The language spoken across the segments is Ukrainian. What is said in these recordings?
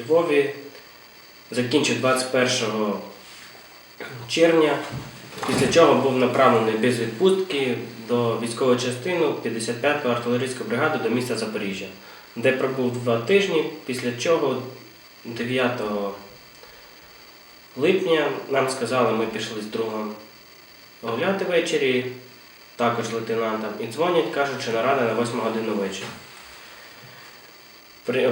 Львові. Закінчив 21 червня, після чого був направлений без відпустки до військової частини 55-ї артилерійської бригади до міста Запоріжжя, де пробув два тижні, після чого 9 липня нам сказали, ми пішли з другом гуляти ввечері, також лейтенантом, і дзвонять, кажуть, що нарада на 8 годину вечора.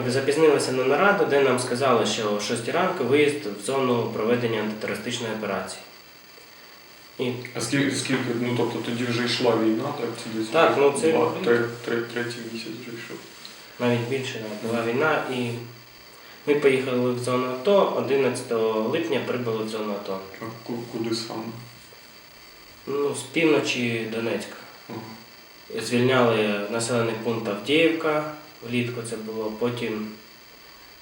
Запізнилися на нараду, де нам сказали, що о 6 ранку виїзд в зону проведення антитерористичної операції. І А скільки, скільки, ну тобто тоді вже йшла війна, так? Це десь Так, ну, це- два, три, три, третій місяць вже йшов. навіть більше да, була війна, і ми поїхали в зону АТО, 11 липня прибули в зону АТО. А ку- куди саме? Ну, з півночі Донецька. Ага. Звільняли населений пункт Авдіївка, влітку це було, потім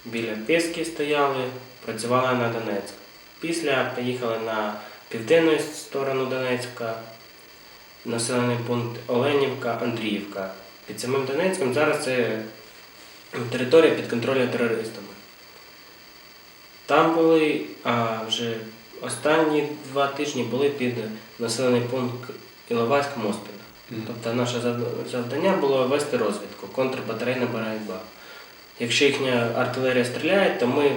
біля Пески стояли, працювали на Донецьк. Після поїхали на південну сторону Донецька, населений пункт Оленівка, Андріївка. Під самим Донецьком зараз це територія під контролем терористами. Там були, а вже останні два тижні були під населений пункт Іловайськ Моспіна. Мгм. Тобто наше зав- завдання було вести розвідку, контрбатарейна боротьба. Якщо їхня артилерія стріляє, то ми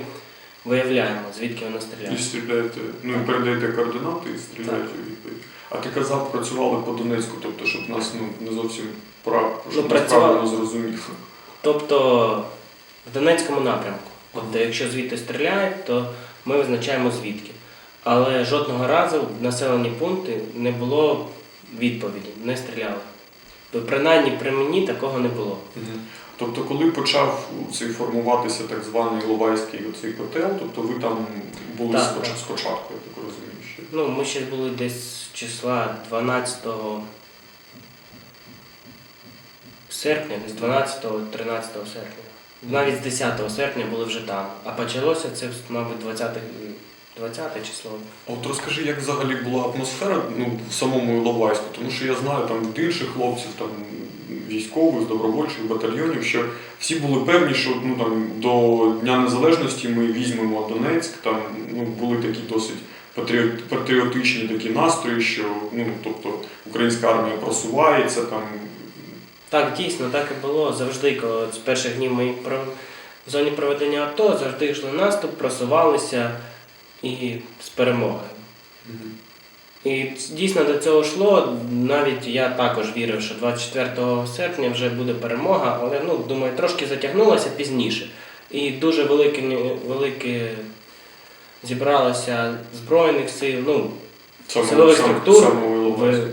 виявляємо, звідки вона стріляє. І стріляєте, ну і передаєте координати і стріляєте у відповідь. А ти казав, працювали по Донецьку, тобто, щоб нас ну, не зовсім прав, щоб нас працювали. правильно зрозуміли. Тобто в Донецькому напрямку. Тобто, якщо звідти стріляють, то ми визначаємо звідки. Але жодного разу в населені пункти не було відповіді, не стріляли. Принаймні при мені такого не було. Мгм. Тобто, коли почав цей формуватися так званий Іловайський оцей котел, тобто ви там були Так, споч- так. спочатку, я так розумію, ще. Ну, ми ще були десь числа 12 серпня, десь 12-13 серпня. Навіть з 10 серпня були вже там. А почалося це, мабуть, 20, 20 число. А От розкажи, як взагалі була атмосфера ну, в самому Іловайську, тому що я знаю там від інших хлопців, там військових, з добровольчих батальйонів, що всі були певні, що ну, там, до Дня Незалежності ми візьмемо Донецьк, там ну, були такі досить патріот- патріотичні такі настрої, що ну, тобто, українська армія просувається, там, Так, дійсно, так і було. Завжди, коли з перших днів ми про- в зоні проведення АТО, завжди йшли наступ, просувалися і з перемогою. І дійсно до цього йшло. Навіть я також вірив, що 24 серпня вже буде перемога, але ну, думаю, трошки затягнулося пізніше. І дуже велике, велике зібралося Збройних сил, ну, Силових структур в,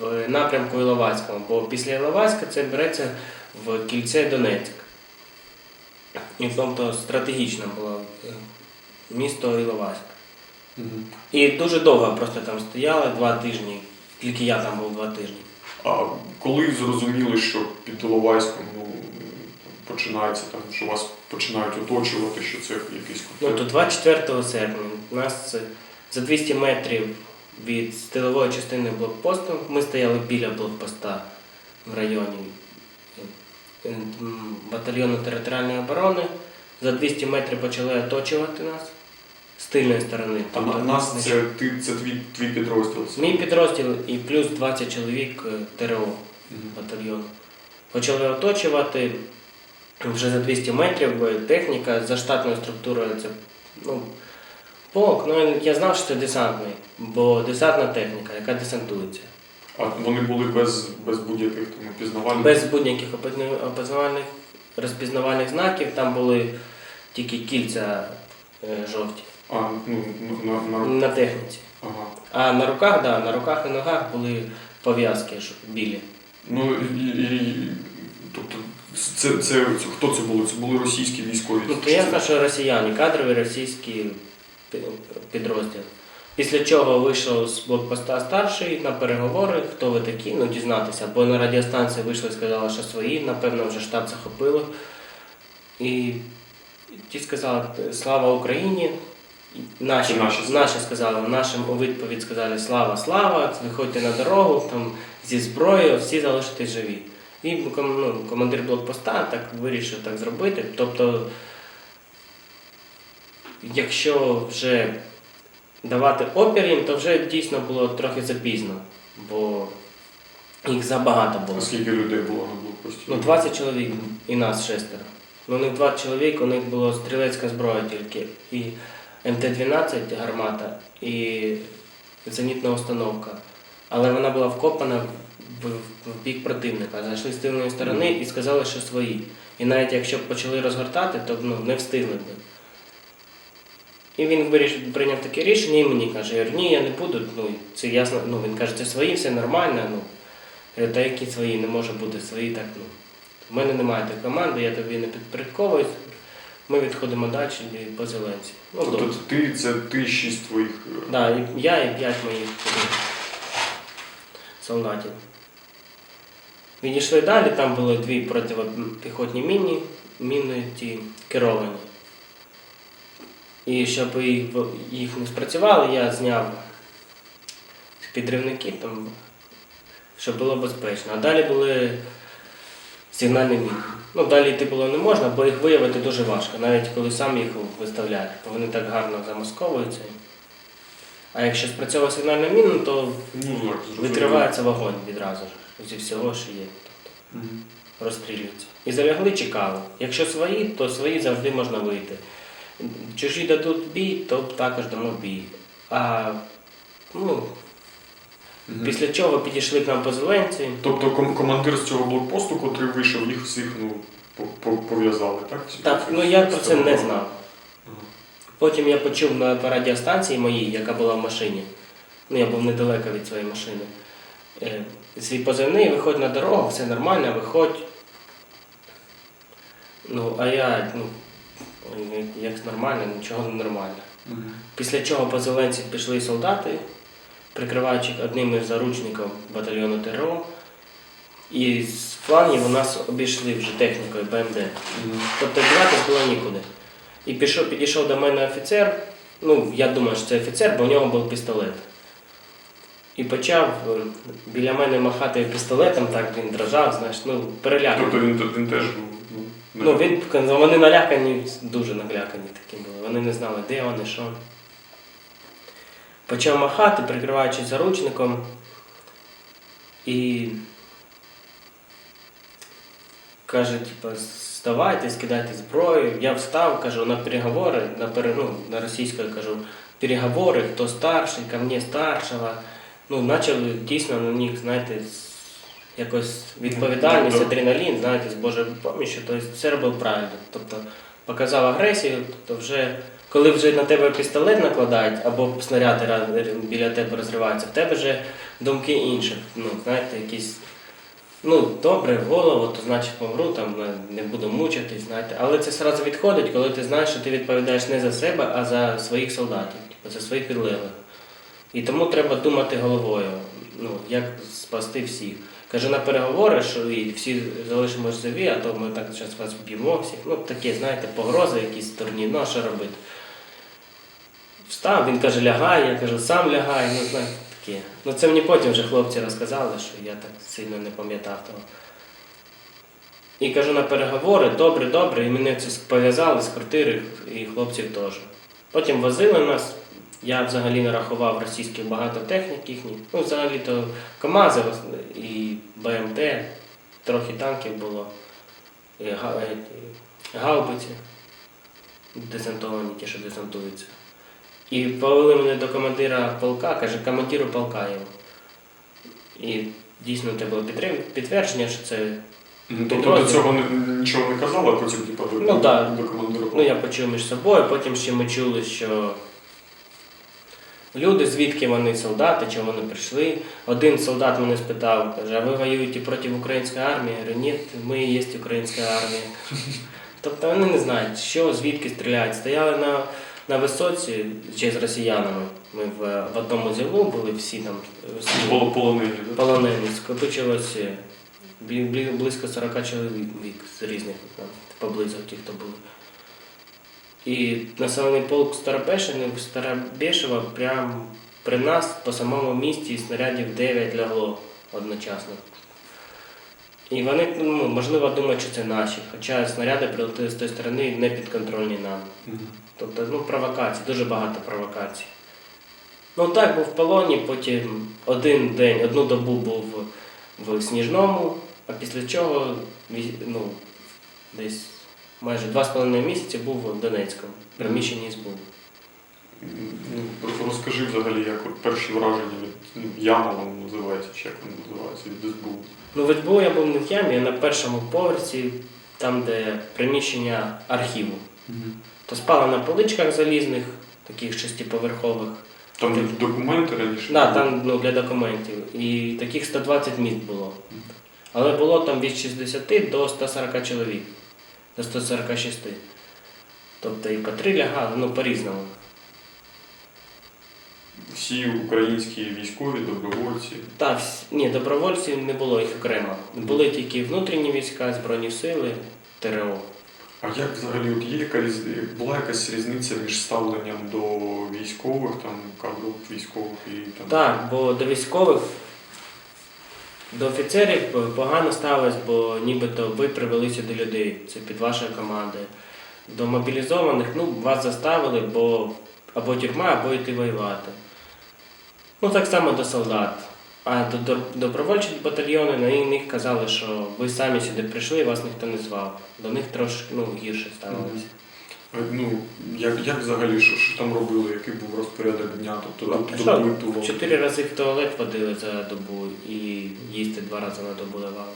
в напрямку Іловайського, бо після Іловайська це береться в кільце Донецьк. І тобто стратегічно було е, місто Іловайськ. Мгм. І дуже довго просто там стояли два тижні, тільки я там був два тижні. А коли зрозуміли, що під Іловайськом ну, починається там, що вас починають оточувати, що це якийсь Ну, то 24 серпня у нас за 200 метрів від стилової частини блокпосту ми стояли біля блокпоста в районі е, батальйону територіальної оборони. За 200 метрів почали оточувати нас з тильної сторони. А на, нас це, ти, це твій, твій підрозділ. Мій підрозділ і плюс 20 чоловік е, ТРО Мгм. батальйону. Почали оточувати вже за 200 метрів техніка за штатною структурою. Це ну, полк. Ну, я знав, що це десантний, бо десантна техніка, яка десантується. А вони були без, без будь-яких там опізнавальних? Без будь-яких опознавальних розпізнавальних знаків, там були тільки кільця е, жовті А, ну, на, на, на... техніці. Ага. А на руках, да, на руках і ногах були пов'язки ж білі. Ну, і, і, тобто, це, це, це, хто це були? Це були російські військові? Ну, то ясно, це- що росіяни, кадровий російський пі- підрозділ. Після чого вийшов з блокпоста старший на переговори, хто ви такі, ну дізнатися. Бо на радіостанції вийшли і сказали, що свої, напевно, вже штаб захопили. І ті сказали, слава Україні. Наші, наші наші, сказали. нашим у відповідь сказали слава, слава, виходьте на дорогу там, зі зброєю, всі залишитесь живі. І ну, командир блокпоста так вирішив так зробити. Тобто, якщо вже давати опір їм, то вже дійсно було трохи запізно, бо їх забагато було. Скільки людей було на блокпості? Ну, 20 чоловік і нас шестеро. Ну, у них 20 чоловік, у них була стрілецька зброя тільки. І МТ-12 гармата, і зенітна установка. Але вона була вкопана в, бік противника. Зайшли з тильної сторони і сказали, що свої. І навіть якщо б почали розгортати, то ну, не встигли б. І він вирішив, прийняв таке рішення і мені каже, я ні, я не буду. Ну, це ясно. Ну, він каже, це свої, все нормально. Ну, та які свої, не може бути свої, так ну. У мене немає такої команди, я тобі не підпорядковуюсь. Ми відходимо далі по зеленці. Ну, Тобто добре. ти це ти шість твоїх. е, Да, і я і п'ять моїх солдатів. Відійшли далі, там були дві протипіхотні міни, міни ті керовані. І щоб їх, їх не спрацювали, я зняв підривники, там, щоб було безпечно. А далі були сигнальні міни. Ну, далі йти було не можна, бо їх виявити дуже важко, навіть коли сам їх виставляєш, бо вони так гарно замасковуються. А якщо спрацьовує сигнальна міна, то Ну, вогонь відразу ж зі всього, що є. Мгм. Розстрілюються. І залягли, чекали. Якщо свої, то свої завжди можна вийти. Чужі дадуть бій, то також дамо бій. А ну, Мгм. після чого підійшли к нам по зеленці. Тобто ком- командир з цього блокпосту, котрий вийшов, їх всіх ну, по- по- пов'язали, так? Так, ну я про це не знав. Потім я почув на радіостанції моїй, яка була в машині. Ну, я був недалеко від своєї машини. Е, свій позивний, виходь на дорогу, все нормально, виходь. Ну, а я, ну, як нормально, нічого не нормально. Після чого по зеленці пішли солдати, прикриваючи одним із заручників батальйону ТРО. І з флангів у нас обійшли вже технікою БМД. Тобто діватись було нікуди. І пішов, підійшов до мене офіцер. Ну, я думаю, що це офіцер, бо у нього був пістолет. І почав е, біля мене махати пістолетом, так він дрожав, знаєш, ну, переляканий. Тобто він, він теж був. Ну, Ну, він, вони налякані, дуже налякані такі були. Вони не знали, де вони, що. Почав махати, прикриваючись заручником. І каже, типу, вставайте, скидайте зброю. Я встав, кажу, на переговори, на, пере, ну, на російською кажу, переговори, хто старший, ко мне старшого. Ну, почали дійсно на них, знаєте, якось відповідальність, Тобто- адреналін, знаєте, з Божою поміччю, тобто все робив правильно. Тобто показав агресію, тобто вже коли вже на тебе пістолет накладають або снаряди біля тебе розриваються, в тебе вже думки інші. Ну, знаєте, якісь. Ну, добре, в голову, то значить помру, там не- не буду мучитись, знаєте. Але це одразу відходить, коли ти знаєш, що ти відповідаєш не за себе, а за своїх солдатів, типу, за своїх підлеглих. І тому треба думати головою, ну, як спасти всіх. Кажу на переговори, що і всі залишимо живі, а то ми так зараз вас б'ємо всіх. Ну, такі, знаєте, погрози якісь стороні, ну а що робити? Встав, він каже, лягай, я кажу, сам лягай, ну знаєте, таке. Ну це мені потім вже хлопці розказали, що я так сильно не пам'ятав того. І кажу на переговори, добре, добре, і мене це пов'язали, скрутили, і хлопців теж. Потім возили нас, я взагалі не рахував російських багато технік їхніх. Ну, взагалі-то КАМАЗи і БМТ, трохи танків було, і е, гаубиці десантовані, ті, що десантуються. І повели мене до командира полка, каже, командиру полка його. І дійсно це було підтвердження, що це. Мгм. Тобто до цього нічого не казали, а потім типу, до, Ну, так. до командира. Ну, я почув між собою, потім ще ми чули, що люди, звідки вони солдати, чого вони прийшли. Один солдат мене спитав, каже, а ви воюєте проти української армії? Я говорю, ні, ми і є українська армія. Тобто вони не знають, що, звідки стріляють. Стояли на, на висоці ще з росіянами. Ми в, в одному зілу були всі там всі полонені, полонені. Скопичилось близько 40 чоловік з різних там, поблизу ті, хто були. І населений полк Старобешини, Старобешева прямо при нас по самому місті снарядів 9 лягло одночасно. І вони, ну, можливо, думають, що це наші, хоча снаряди прилетіли з тої сторони не підконтрольні нам. Тобто, ну, провокацій, дуже багато провокацій. Ну так, був в полоні, потім один день, одну добу був в Сніжному, а після чого ну, десь майже два з половиною місяці був в Донецькому, приміщенні СБУ. Ну, про- розкажи взагалі, як от перші враження від ну, яма воно називається, чи як воно називається, від СБУ. Ну, в СБУ я був не в ямі, а на першому поверсі, там, де приміщення архіву. То спали на поличках залізних, таких шестиповерхових. Там де документи раніше. Да, там ну, для документів. І таких 120 місць було. Але було там від 60 до 140 чоловік, до 146. Тобто і по три лягали, ну по-різному. Всі українські військові, добровольці. Так, ні, добровольців не було їх окремо. Були тільки внутрішні війська, Збройні сили, ТРО. А як взагалі от є яка була якась різниця між ставленням до військових, там кадрів військових і там. Так, бо до військових, до офіцерів погано ставилось, бо нібито ви привели сюди людей, це під вашою командою. До мобілізованих, ну, вас заставили, бо або тюрма, або йти воювати. Ну, так само до солдат. А до, до добровольчі батальйони на них казали, що ви самі сюди прийшли, вас ніхто не звав. До них трошки ну, гірше ставилося. Е, Ну, як, як взагалі, що, що там робили, який був розпорядок дня? Тобто що, доби було? Чотири рази в туалет водили за добу і їсти два рази на добу давали.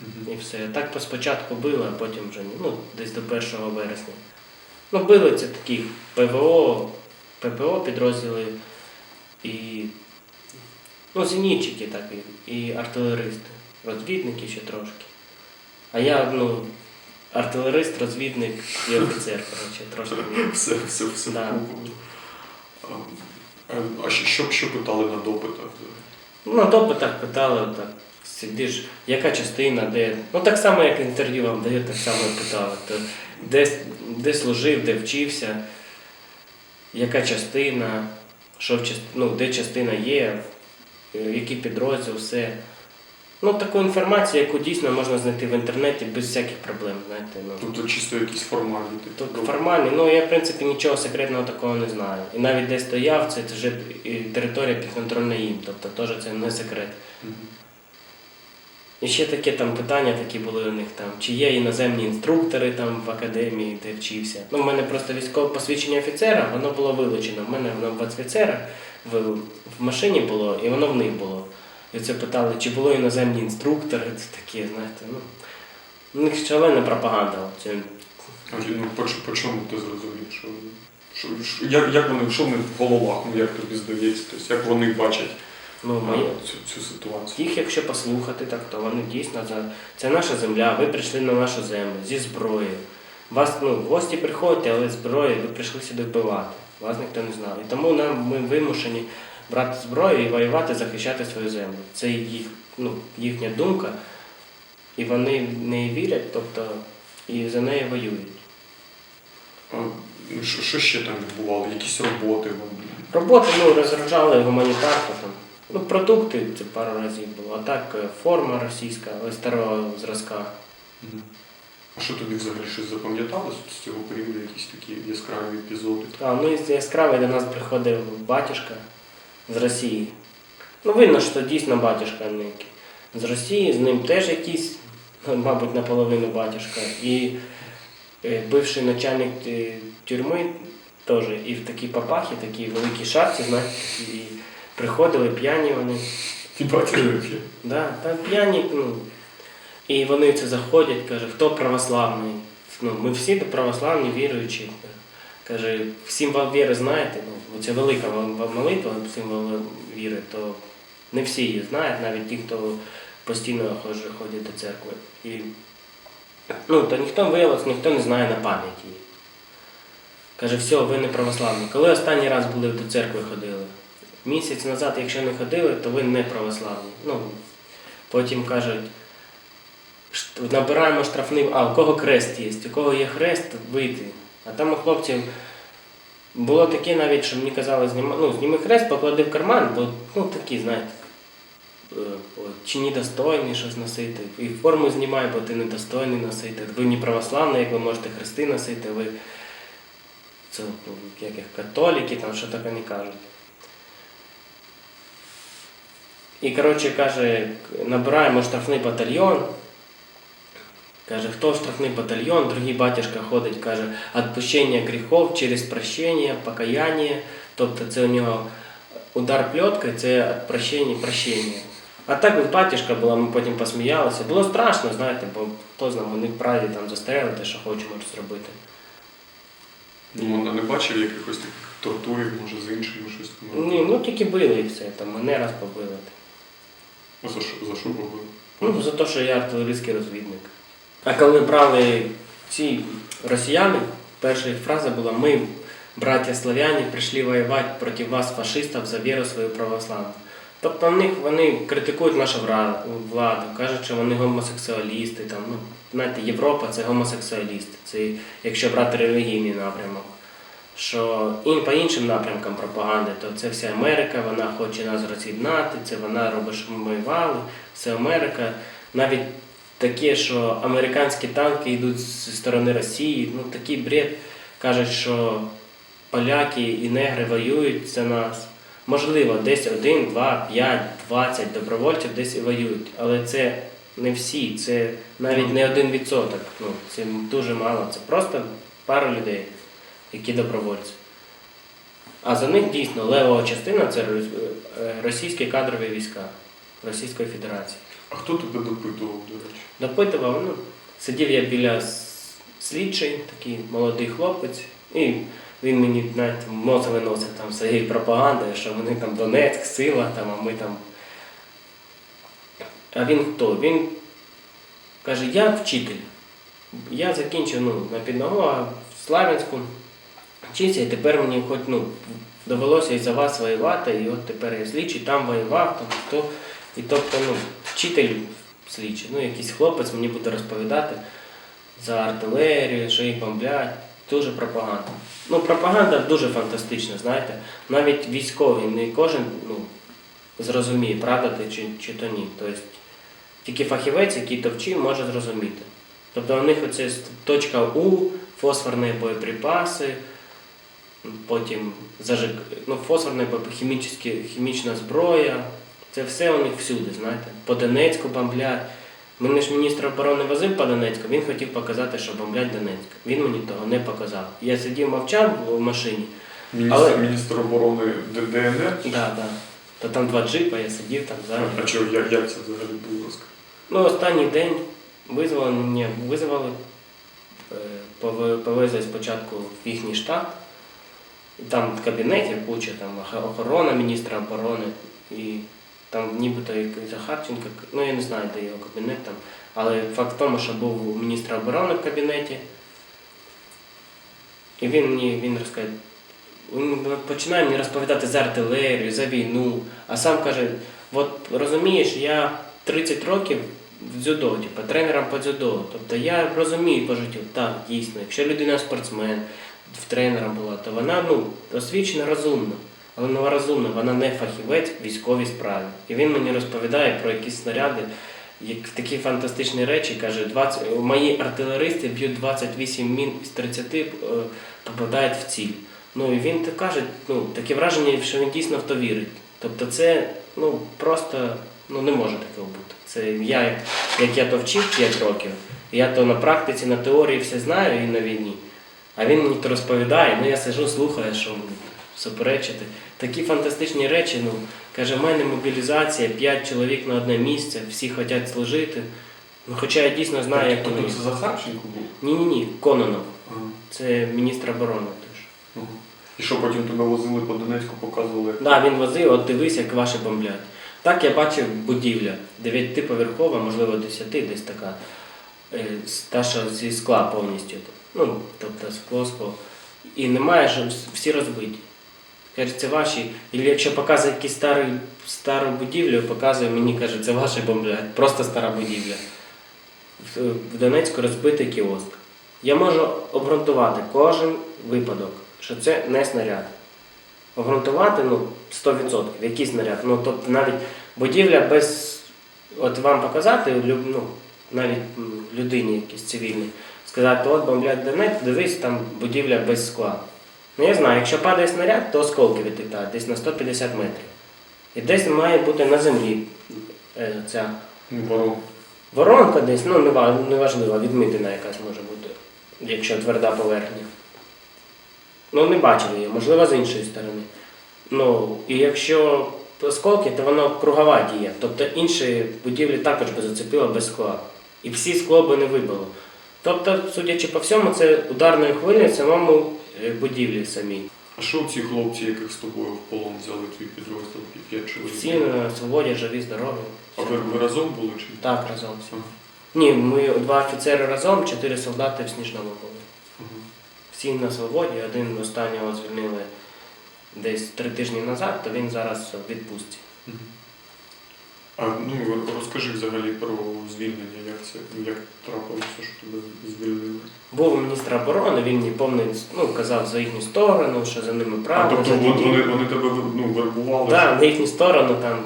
Мгм. І все. Так спочатку били, а потім вже. Ну, десь до 1 вересня. Ну, били це такі ПВО, ППО підрозділи і ну, зенітчики так, і, артилеристи, розвідники ще трошки. А я, ну, артилерист, розвідник і офіцер, коротше, трошки. Все, все, все Да. А, а що, що, питали на допитах? Ну, на допитах питали, так, сидиш, яка частина, де. Ну так само, як інтерв'ю вам дають, так само питали. То, де, де служив, де вчився, яка частина, що в част... ну, де частина є, який підрозділ, все. Ну, таку інформацію, яку дійсно можна знайти в інтернеті без всяких проблем. Знаєте, ну. Тобто чисто якісь формальні. Тут формальний, ну я в принципі нічого секретного такого не знаю. І навіть де стояв, це вже територія підконтрольна їм, тобто теж це не секрет. Мгм. І ще таке там питання такі були у них там, чи є іноземні інструктори там в академії, де вчився. Ну, в мене просто військове посвідчення офіцера, воно було вилучено. В мене воно в офіцера в, в машині було, і воно в них було. І це питали, чи були іноземні інструктори, це такі, знаєте, ну. У них шалена пропаганда. Це, А, ну, по, по чому ти зрозумів? Що, що, що, як, як вони, що в них в головах, ну як тобі здається, тобто, як вони бачать ну, а, цю, цю ситуацію? Їх, якщо послухати, так то вони дійсно за це наша земля. Ви прийшли на нашу землю зі зброєю. Вас ну, в гості приходите, але зброєю ви прийшли сюди вбивати. Вас ніхто не знав. І тому нам ми вимушені брати зброю і воювати, захищати свою землю. Це їх, ну, їхня думка, і вони в неї вірять, тобто і за неї воюють. А, що, що ще там відбувало? Якісь роботи? Роботи ну, розгружали гуманітарку там. Ну, продукти це пару разів було. А так е, форма російська, але старого зразка. А що тобі взагалі щось запам'яталось з цього періоду, якісь такі яскраві епізоди? А, ну і яскравий до нас приходив батюшка з Росії. Ну, видно, що дійсно батюшка некий. З Росії, з ним теж якийсь, мабуть, наполовину батюшка. І е, бивший начальник е, тюрми теж і в такій папахі, такі великі шапці, знаєте, і приходили п'яні вони. Ти бачиш взагалі? Да, там п'яні, ну. І вони це заходять, каже, хто православний? Ну, ми всі православні, віруючі. Каже, символ віри знаєте, ну, це велика ва- молитва, символ віри, то не всі її знають, навіть ті, хто постійно ходять до церкви. І, ну, то ніхто виявилось, ніхто не знає на пам'ять її. Каже, все, ви не православні. Коли останній раз були до церкви ходили? Місяць назад, якщо не ходили, то ви не православні. Ну, потім кажуть, «Шт- набираємо штрафний, а у кого крест є, у кого є хрест, вийти. А там у хлопців було таке навіть, що мені казали, зніма, ну, зніми хрест, поклади в карман, бо ну такі, знаєте. е, чи недостойний щось носити. І форму знімай, бо ти недостойний носити. Ви не православний, як ви можете хрести носити, ви це ну, як їх, католіки, там що таке не кажуть. І, коротше, каже, набираємо штрафний батальйон. Каже, хто в штрафний батальйон, другий батюшка ходить, каже, відпущення гріхов через прощення, покаяння. Тобто це у нього удар пльоткою, це прощення, прощення. А так от батюшка була, ми потім посміялися. Було страшно, знаєте, бо хто знає, вони правді там застрелити, що хочуть можуть зробити. Ну, не бачив якихось таких тортурів, може, з іншими щось там. Ні, ну тільки били і все, там мене раз побили. За що, за що робили? Ну, за те, що я артилерійський розвідник. А коли брали ці росіяни, перша їх фраза була Ми, браття славяні, прийшли воювати проти вас, фашистів, за віру свою православну. Тобто в них вони критикують нашу владу, кажуть, що вони гомосексуалісти. Там, ну, знаєте, Європа це гомосексуалісти. Це якщо брати релігійний напрямок. Що ін, по іншим напрямкам пропаганди, то це вся Америка, вона хоче нас роз'єднати, це вона робить, щоб ми воювали, це Америка. Навіть таке, що американські танки йдуть зі сторони Росії, ну такий бред. Кажуть, що поляки і негри воюють за нас. Можливо, десь один, два, п'ять, двадцять добровольців десь і воюють. Але це не всі, це навіть не один відсоток. Ну, це дуже мало. Це просто пара людей, які добровольці. А за них дійсно левова частина це е, російські кадрові війська Російської Федерації. А хто тебе допитував, до речі? Допитував, ну, сидів я біля слідчий, такий молодий хлопець, і він мені навіть мозг виносив там своєю пропагандою, що вони там Донецьк, сила, там, а ми там. А він хто? Він каже, я вчитель. Я закінчив ну, на підногу в Славянську вчився, і тепер мені хоч ну, довелося і за вас воювати, і от тепер я слідчий, там воював, там хто. І тобто, ну, вчитель слідчий, ну якийсь хлопець мені буде розповідати за артилерію, що їх бомблять. Дуже пропаганда. Ну, пропаганда дуже фантастична, знаєте. Навіть військовий, не кожен ну, зрозуміє, правда ти чи, чи то ні. Тобто, тільки фахівець, який то вчив, може зрозуміти. Тобто у них оце точка У, фосфорні боєприпаси, потім зажиг... ну, фосфорна хімічна зброя. Це все у них всюди, знаєте. По Донецьку бомблять. Мене ж міністр оборони возив по Донецьку, він хотів показати, що бомблять Донецьк. Він мені того не показав. Я сидів мовчав в машині. Міністр, Але- міністр оборони ДНР? Да, да. То там два джипа, я сидів там зараз. а чого, як, як це взагалі було? Ну, останній день визвали мене, визвали, е, повезли спочатку в їхній штаб. Там в кабінеті куча, там охорона міністра оборони, і там нібито якийсь Захарченко, ну я не знаю, де його кабінет там. Але факт в тому, що був у міністр оборони в кабінеті. І він мені він розкаже, він починає мені розповідати за артилерію, за війну, а сам каже, от розумієш, я 30 років в дзюдо, типу, тренером по дзюдо. Тобто я розумію по життю, так, дійсно, якщо людина спортсмен, в тренером була, то вона ну, освічена розумна. Але вона розумна, вона не фахівець в військовій справі. І він мені розповідає про якісь снаряди, як такі фантастичні речі, каже, 20, мої артилеристи б'ють 28 мін з 30 е, попадають в ціль. Ну і він так каже, ну, таке враження, що він дійсно в то вірить. Тобто це ну, просто ну, не може такого бути. Це я, як я то вчив 5 років, я то на практиці, на теорії все знаю і на війні. А він мені то розповідає, ну я сижу, слухаю, що суперечити. Такі фантастичні речі, ну, каже, в мене мобілізація, 5 чоловік на одне місце, всі хочуть служити. Ну, хоча я дійсно знаю, як вони. це Захарченко був? Ні-ні ні, Кононов. Ага. Це міністр оборони теж. Ага. І що потім тебе возили по Донецьку, показували? Так, да, він возив, от дивись, як ваші бомблять. Так я бачив будівля, дев'ятиповерхова, можливо, десяти, десь така. е, Та, що зі скла повністю. Ну, тобто скло, скло. І немає, що всі розбиті. Каже, це ваші. І якщо показує якусь стару, стару будівлю, показує мені, каже, це ваші бомблять. Просто стара будівля. В, в Донецьку розбитий кіоск. Я можу обґрунтувати кожен випадок, що це не снаряд. обґрунтувати ну, 100%, який снаряд. Ну, тобто навіть будівля без. От вам показати, ну, навіть людині якійсь цивільній, сказати, от бомблять Донець, дивись, там будівля без скла. Ну я знаю, якщо падає снаряд, то осколки відлітають десь на 150 метрів. І десь має бути на землі е, ця ворон. Воронка десь, ну нева- неважливо, відмітина якась може бути, якщо тверда поверхня. Ну, не бачив її, можливо, з іншої сторони. Ну, і якщо осколки, то воно кругова дія. Тобто інші будівлі також би зацепило без скла. І всі скло би не вибило. Тобто, судячи по всьому, це ударною хвилею самому будівлі самій. А що ці хлопці, яких з тобою в полон взяли твій підрозділ, п'ять чоловік? Всі на свободі, живі, здорові. А ви, ви разом були чи? Так, разом всі. Ага. Ні, ми два офіцери разом, чотири солдати в сніжному були. Ага. Всі на свободі, один останнього звільнили десь три тижні назад, то він зараз в відпустці. Мгм. А ну розкажи взагалі про звільнення, як це як трапилося, що тебе звільнили? Був міністр оборони, він мені повний ну, казав за їхню сторону, що за ними А правда. тобто за вон- вони, вони тебе ну, вербували? Так, на їхню сторону там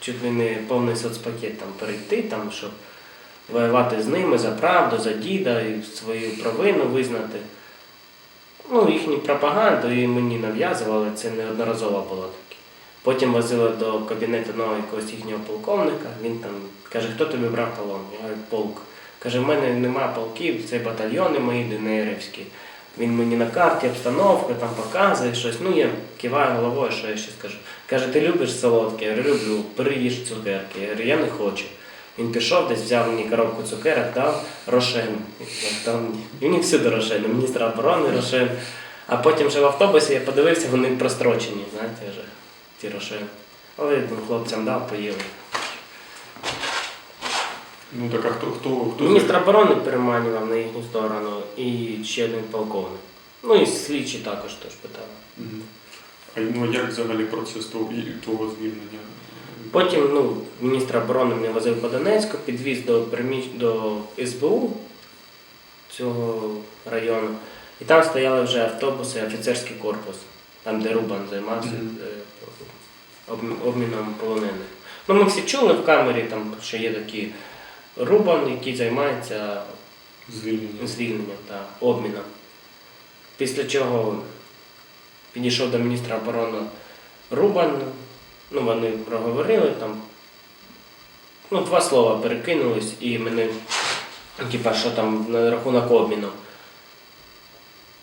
чуть ли не повний соцпакет там перейти, там, щоб воювати з ними за правду, за діда і свою провину визнати. Ну, їхню пропаганду і мені нав'язували, це неодноразово було таке. Потім возили до кабінету нового якогось їхнього полковника, він там каже, хто тобі брав полон? Я говорю, полк. Каже, в мене нема полків, це батальйони мої ДНРівські. Він мені на карті обстановку там показує щось. Ну я киваю головою, що я ще скажу. Каже, ти любиш солодке? Я говорю, люблю, переїж цукерки. Я говорю, я не хочу. Він пішов десь, взяв мені коробку цукерок, дав Рошен. Мені. І мені всюди Рошен, міністра оборони Рошен. А потім вже в автобусі я подивився, вони прострочені, знаєте, вже ті Рошен. Але ну, хлопцям дав, поїли. Ну так а хто хто хто Міністр оборони переманював на їхню сторону і ще один полковник. Ну і слідчі також теж питали. Мгм. А ну як взагалі процес того, того звільнення? Потім ну, міністр оборони мене возив по Донецьку, підвіз до, приміщ... до СБУ цього району. І там стояли вже автобуси, офіцерський корпус, там, де Рубан займався е, обміном полонених. Ну, ми всі чули в камері, там, що є такий Рубан, який займається Звільнення. звільненням та обміном. Після чого підійшов до міністра оборони Рубан, ну вони проговорили там. Ну, два слова перекинулись і мене, типа, що там на рахунок обміну.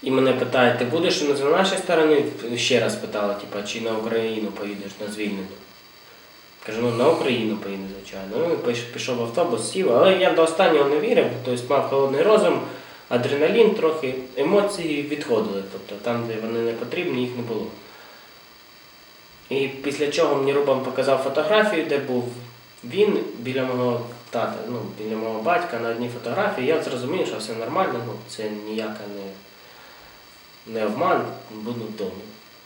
І мене питають, ти будеш на нашій стороні? Ще раз питала, типа, чи на Україну поїдеш на звільнення. Кажу, ну на Україну поїду, звичайно. Ну, пішов в автобус, сів, але я до останнього не вірив, тобто мав холодний розум, адреналін трохи, емоції відходили. Тобто там, де вони не потрібні, їх не було. І після чого мені Рубан показав фотографію, де був він біля мого тата, ну, біля мого батька на одній фотографії, я зрозумів, що все нормально, ну, це ніяка не, не обман, буду вдома.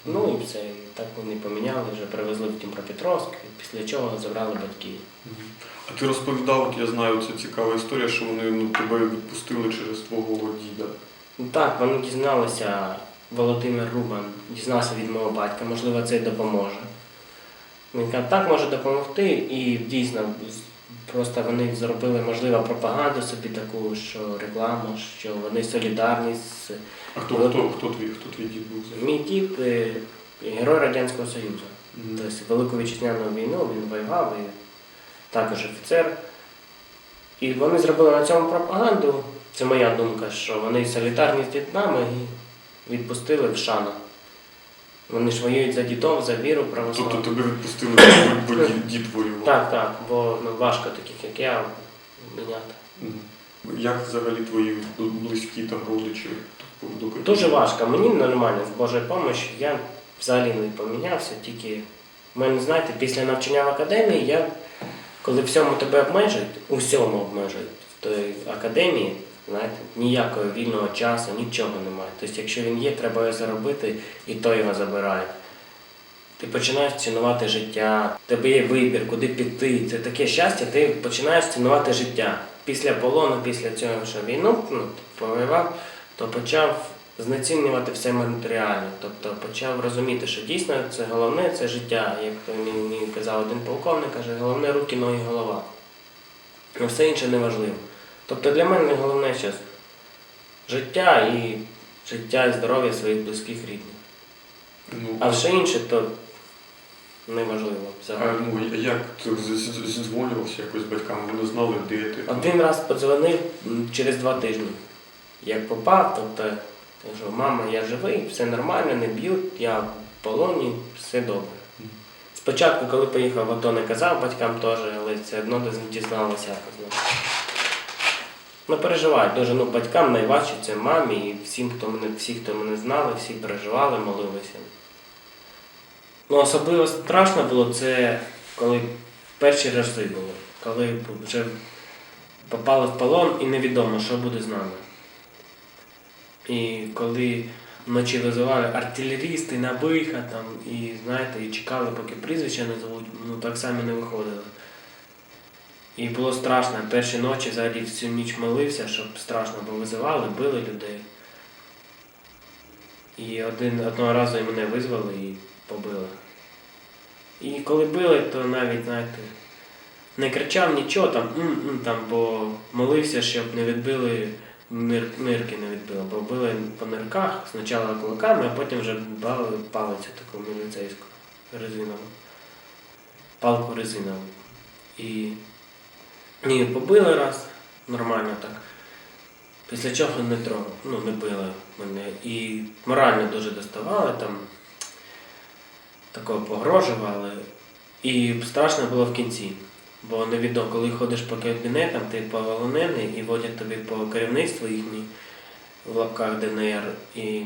Ну і все, так вони поміняли, вже привезли в Дніпропетровськ, після чого забрали батьків. Мгм. А ти розповідав, от я знаю, це цікава історія, що вони ну, тебе відпустили через твого діда. Ну так, вони дізналися, Володимир Рубан дізнався від мого батька, можливо, це допоможе. Він каже, так може допомогти, і дійсно просто вони зробили, можливо, пропаганду собі таку, що реклама, що вони солідарні з А хто, хто, хто, твій, хто твій дід був? мій дід, е, герой Радянського Союзу. Мгм. Тобто Велику вітчизняну війну він воював і також офіцер. І вони зробили на цьому пропаганду. Це моя думка, що вони солідарні з дітьми і відпустили в шану. Вони ж воюють за дітов, за віру Тобто тебе відпустили, бо дід воював. Так, так, бо ну, важко таких, як я, міняти. Як взагалі твої близькі там родичі? Дуже важко. Мені нормально, з Божою допомогою, я взагалі не помінявся, тільки в мене, знаєте, після навчання в академії я, коли всьому тебе обмежують, у всьому обмежують в той академії, знаєте, ніякого вільного часу, нічого немає. Тобто, якщо він є, треба його заробити, і то його забирають. Ти починаєш цінувати життя, тебе є вибір, куди піти. Це таке щастя, ти починаєш цінувати життя. Після полону, після цього, що війну ну, повоював, то почав знецінювати все матеріальне. Тобто почав розуміти, що дійсно це головне це життя. Як мені, казав один полковник, каже, головне руки, ноги, голова. А все інше не важливо. Тобто для мене головне зараз життя і життя і здоров'я своїх близьких рідних. Ну, А все інше то неважливо а, ну, як ти з- з- зідзвонювався якось з батьками? Вони знали, де ти? Один раз подзвонив через два тижні. Як попав, тобто кажу, мама, я живий, все нормально, не б'ють, я в полоні, все добре. Спочатку, коли поїхав в АТО, не казав батькам теж, але все одно дізналися якось. ну. Переживають дуже. Ну, батькам найважче це мамі і всім, хто мене, всі, хто мене знали, всі переживали, молилися. Ну, особливо страшно було це, коли перші рази було, коли вже попали в полон і невідомо, що буде з нами. І коли вночі визивали артилерісти на вихід, там, і знаєте, і чекали, поки прізвища назвуть, ну так само не виходили. І було страшно. Перші ночі взагалі всю ніч молився, щоб страшно, бо визивали, били людей. І один, одного разу і мене визвали і побили. І коли били, то навіть, знаєте, не кричав нічого там, там, бо молився, щоб не відбили нир, нирки не відбили, бо били по нирках спочатку кулаками, а потім вже бали палицю таку міліцейську резинову. Палку резинову. І ні, побили раз, нормально так. Після чого не трогали, ну не били мене. І морально дуже доставали там, такого погрожували. І страшно було в кінці. Бо невідомо, коли ходиш по кабінетам, ти полонений і водять тобі по керівництву їхній в лапках ДНР і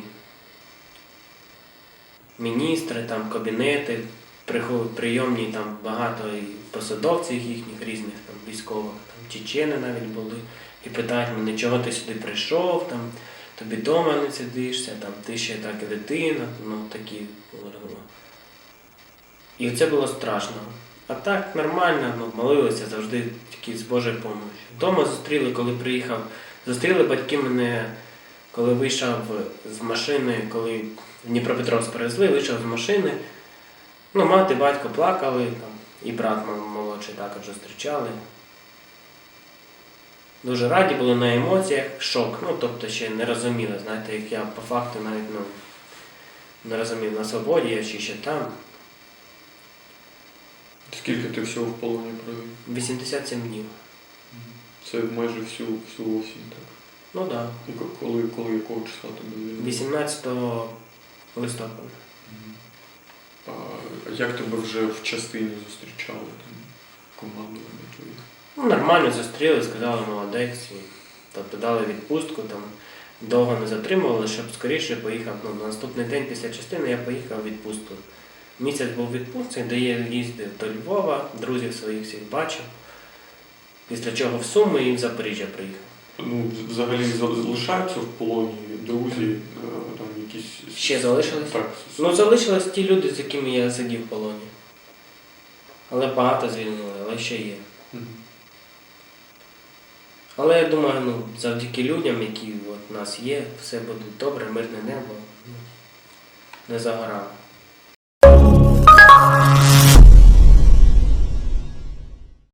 міністри, там кабінети, прийомні там багато і посадовців їхніх різних, там військових, там чечени навіть були, і питають мене, чого ти сюди прийшов, там, тобі вдома не сидишся, там, ти ще так і дитина, ну такі. І це було страшно. А так нормально, ну, молилися завжди тільки з Божою допомогою. Вдома зустріли, коли приїхав. Зустріли батьки мене, коли вийшов з машини, коли в Дніпропетровськ перевезли, вийшов з машини. Ну, мати, батько плакали, там, і брат молодший також зустрічали. Дуже раді були на емоціях, шок. Ну, тобто ще не розуміли, знаєте, як я по факту навіть ну, не розумів, на свободі я чи ще там. Скільки ти всього в полоні провів? 87 днів. Це майже всю, всю осінь, так. Ну так. Да. І коли, коли якого числа тебе звільнили? 18 листопада. А як тебе вже в частині зустрічали там командування твої? Ну, нормально зустріли, сказали молодець. Тобто дали відпустку, там довго не затримували, щоб скоріше поїхав. Ну, на наступний день після частини я поїхав відпустку. Місяць був відпустці, де я їздив до Львова, друзів своїх всіх бачив. Після чого в Суми і в Запоріжжя приїхав. Ну, взагалі залишаються в полоні друзі, е, там якісь. Ще залишились? Так. Ну, залишились ті люди, з якими я сидів в полоні. Але багато звільнили, але ще є. Але я думаю, ну, завдяки людям, які от нас є, все буде добре, мирне небо. Не загорало. Tchau!